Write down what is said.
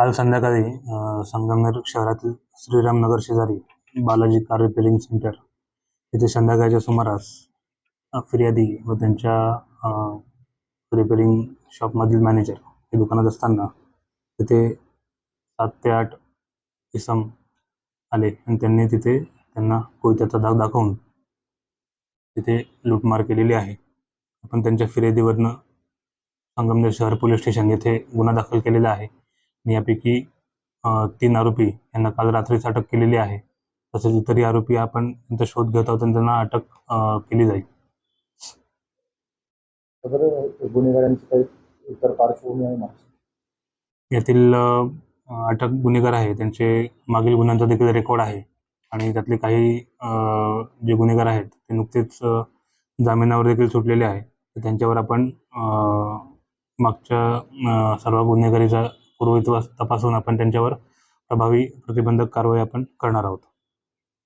काल संध्याकाळी संगमनेर शहरातील श्रीरामनगर शेजारी बालाजी कार रिपेअरिंग सेंटर येथे संध्याकाळच्या सुमारास फिर्यादी व त्यांच्या रिपेरिंग शॉपमधील मॅनेजर हे दुकानात असताना तिथे सात ते आठ इसम आले आणि त्यांनी तिथे त्यांना कोयत्याचा दाग दाखवून तिथे लूटमार केलेली आहे. आपण त्यांच्या फिर्यादीवरनं संगमनेर शहर पोलीस स्टेशन येथे गुन्हा दाखल केलेला आहे. यापैकी तीन आरोपी यांना काल रात्रीच अटक केलेली आहे. तसेच इतरही आरोपी आपण त्यांचा शोध घेत आहोत आणि त्यांना अटक केली जाईल. यातील अटक गुन्हेगार आहे. त्यांचे मागील गुन्ह्यांचा देखील रेकॉर्ड आहे. आणि त्यातले काही जे गुन्हेगार आहेत ते नुकतेच जामिनावर देखील सुटलेले आहे. त्यांच्यावर आपण मागच्या सर्व गुन्हेगारीचा पूर्वी तपासून आपण त्यांच्यावर प्रभावी प्रतिबंधक कारवाई आपण करणार आहोत.